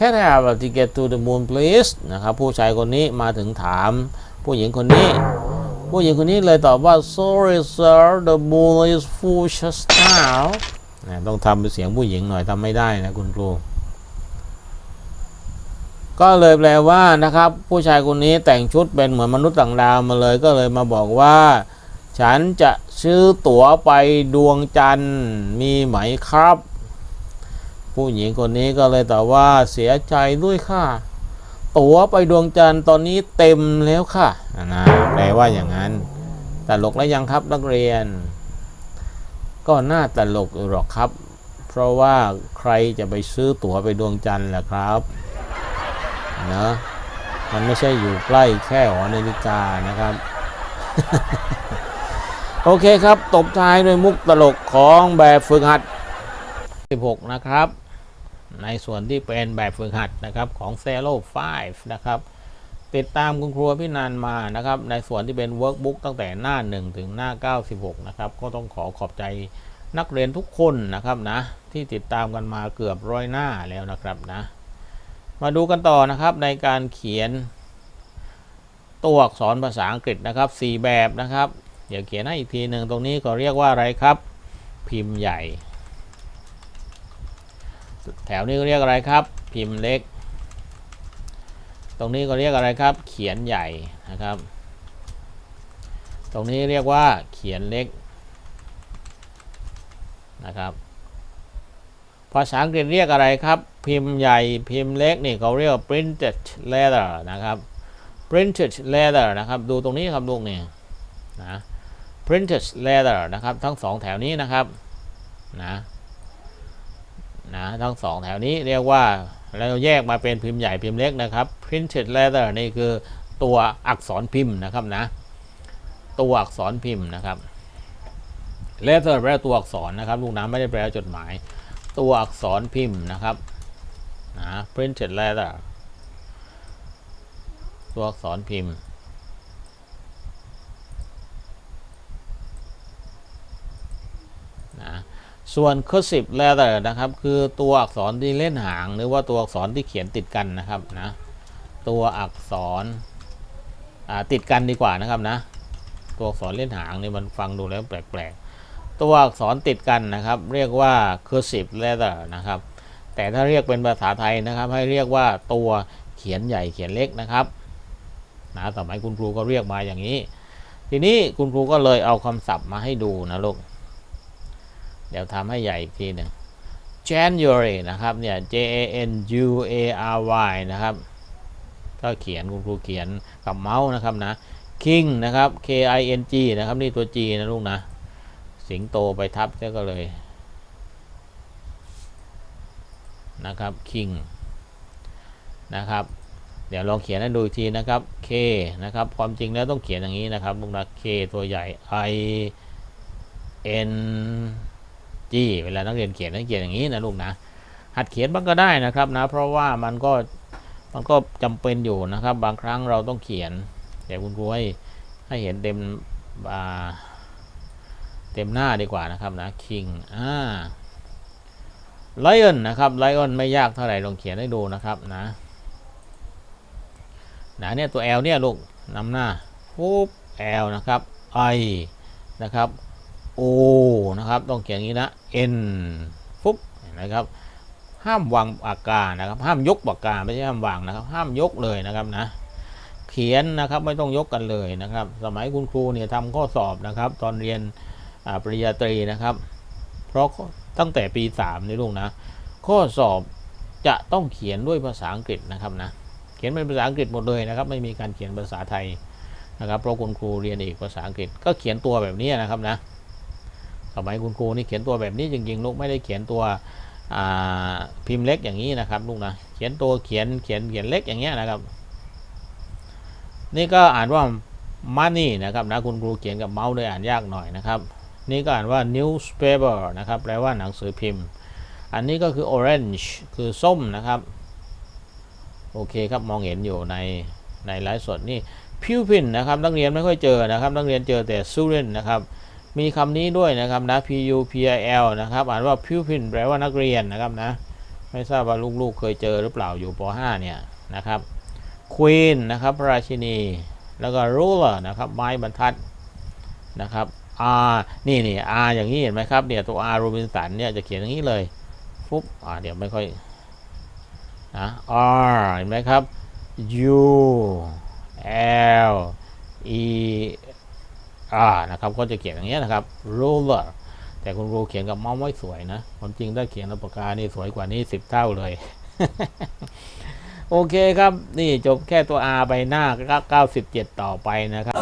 Can I have a ticket to the moon please นะครับผู้ชายคนนี้มาถึงถาม ผู้หญิงคนนี้ ผู้หญิงคนนี้เลยตอบว่า sorry sir the moon is full just now นะต้องทำเป็นเสียงผู้หญิงหน่อยทำไม่ได้นะคุณครู ก็เลยแปลว่านะครับ ผู้ชายคนนี้แต่งชุดเป็นเหมือนมนุษย์ต่างดาวมาเลยก็เลยมาบอกว่า ฉันจะซื้อตั๋วไปดวงจันทร์มีไหมครับ ผู้หญิงคนนี้ก็เลยตอบว่าเสียใจด้วยค่ะ ตั๋วไปดวงจันทร์ตอนนี้เต็มแล้วค่ะนะแปลว่าอย่างนั้นตลกแล้วยังครับนักเรียน ก็น่าตลกหรอกครับ เพราะว่าใครจะไปซื้อตั๋วไปดวงจันทร์ล่ะครับนะมันไม่ใช่อยู่ใกล้แค่หอนาฬิกานะครับ โอเคครับ ตบท้ายด้วยมุกตลกของแบบฝึกหัด 16 นะครับ ในส่วนที่เป็นแบบฝึกหัดนะครับของ c e l o 5นะครับติดตามคุณครูพี่นันมานะครับในส่วนที่เป็นเวิร์กบุ๊กตั้งแต่หน้า 1 ถึงหน้า 96 นะครับ ก็ต้องขอขอบใจนักเรียนทุกคนนะครับนะที่ติดตามกันมาเกือบร้อยหน้าแล้วนะครับนะมาดูกันต่อนะครับในการเขียน ตัวอักษรภาษาอังกฤษนะครับ 4 แบบนะครับ เดี๋ยวเขียนให้อีกทีหนึ่งตรงนี้ก็เรียกว่าอะไรครับ พิมพ์ใหญ่ แถวนี้ก็เรียกอะไรครับ พิมพ์เล็ก ตรงนี้ก็เรียกอะไรครับ เขียนใหญ่นะครับ ตรงนี้เรียกว่าเขียนเล็กนะครับภาษาอังกฤษเรียกอะไรครับ พิมพ์ใหญ่พิมพ์เล็กนี่เขาเรียกว่า printed letter นะครับ printed letter นะครับ ดูตรงนี้ครับลูกนี่นะ printed letter นะครับ ทั้งสองแถวนี้นะครับนะ นะทั้งสองแถวนี้เรียกว่าเราแยกมาเป็นพิมพ์ใหญ่พิมพ์เล็กนะครับ printed letter นี่คือตัวอักษรพิมพ์นะครับนะ ตัวอักษรพิมพ์นะครับ letter แปลตัวอักษรนะครับ ลูกน้ำไม่ได้แปลจดหมาย ตัวอักษรพิมพ์นะครับนะ printed letter ตัวอักษรพิมพ์ นะ ส่วน cursive letter นะครับ คือตัวอักษรที่เล่นหาง หรือว่าตัวอักษรที่เขียนติดกันนะครับนะตัวอักษรติดกันดีกว่านะครับนะ ตัวอักษรเล่นหางนี่มันฟังดูแล้วแปลกๆ ตัวอักษรติดกันนะครับ เรียกว่า cursive letter นะครับ แต่ถ้าเรียกเป็นภาษาไทยนะครับ ให้เรียกว่าตัวเขียนใหญ่เขียนเล็กนะครับนะสมัยคุณครูก็เรียกมาอย่างนี้ ทีนี้คุณครูก็เลยเอาคำศัพท์มาให้ดูนะลูก ดี๋ยวทำให้ใหญ่อีกทีหนึ่ง January นะครับเนี่ย J A N U A R Y นะครับ ก็เขียนคุณครูเขียนกับเมาส์นะครับนะ King นะครับ K I N G นะครับนี่ตัว G นะลูกนะ สิงโตไปทับก็เลยนะครับ King นะครับ เดี๋ยวลองเขียนให้ดูอีกทีนะครับ K นะครับ ความจริงแล้วต้องเขียนอย่างนี้นะครับลูกนะ K ตัวใหญ่ I N G เวลานักเรียนเขียนต้องเขียนอย่างนี้นะลูกนะ หัดเขียนบ้างก็ได้นะครับนะ เพราะว่ามันก็มันก็จำเป็นอยู่นะครับ บางครั้งเราต้องเขียนเดี๋ยวคุณครูให้ให้เห็นเต็มอ่าเต็มหน้าดีกว่านะครับนะ King อ่า Lion นะครับ Lion ไม่ยากเท่าไหร่ลองเขียนให้ดูนะครับนะนะเนี่ยตัว L เนี่ยลูกนำหน้าปุ๊บ L นะครับ I นะครับ O นะครับ ต้องเขียนอย่างนี้นะ N ปุ๊บนะครับ ห้ามวางปากกานะครับ ห้ามยกปากกาไม่ใช่ห้ามวางนะครับ ห้ามยกเลยนะครับนะ เขียนนะครับไม่ต้องยกกันเลยนะครับ สมัยคุณครูเนี่ยทำข้อสอบนะครับ ตอนเรียนปริญญาตรีนะครับ เพราะตั้งแต่ปี3นี่ลูกนะ ข้อสอบจะต้องเขียนด้วยภาษาอังกฤษนะครับนะ เขียนเป็นภาษาอังกฤษหมดเลยนะครับ ไม่มีการเขียนภาษาไทยนะครับ เพราะคุณครูเรียนเอกภาษาอังกฤษก็เขียนตัวแบบนี้นะครับนะ สมัยคุณครูนี่เขียนตัวแบบนี้จริงๆลูกไม่ได้เขียนตัวพิมพ์เล็กอย่างนี้นะครับลูกนะเขียนตัวเขียนเขียนเขียนเล็กอย่างเงี้ยนะครับ นี่ก็อ่านว่า money นะครับนะคุณครูเขียนกับเมาส์เลยอ่านยากหน่อยนะครับ นี่ก็อ่านว่า newspaper นะครับแปลว่าหนังสือพิมพ์ อันนี้ก็คือ orange คือส้มนะครับ โอเคครับมองเห็นอยู่ในในไลฟ์สดนี่ pupil นะครับนักเรียนไม่ค่อยเจอนะครับนักเรียนเจอแต่ student นะครับ มีคำนี้ด้วยนะครับนะ P U P I L นะครับ อ่านว่า pupil แปลว่านักเรียนนะครับนะ ไม่ทราบว่าลูกๆเคยเจอหรือเปล่าอยู่ป .5 เนี่ยนะครับ Queen นะครับราชินี แล้วก็ ruler นะครับ ไม้บรรทัดนะครับ R นี่นี่ R อย่างนี้เห็นไหมครับเนี่ยตัว R โรบินสันเนี่ยจะเขียนอย่างนี้เลยฟุ๊บอ่าเดี๋ยวไม่ค่อยนะ R เห็นไหมครับ U L E R นะครับก็จะเขียนอย่างเงี้ยนะครับ ruler แต่คุณครูเขียนกับเมาส์ไม่สวยนะความจริงถ้าเขียนกับปากกานี่สวยกว่านี้สิบเท่าเลย โอเคครับ นี่จบแค่ตัว R ไปหน้า 97 ต่อไปนะครับ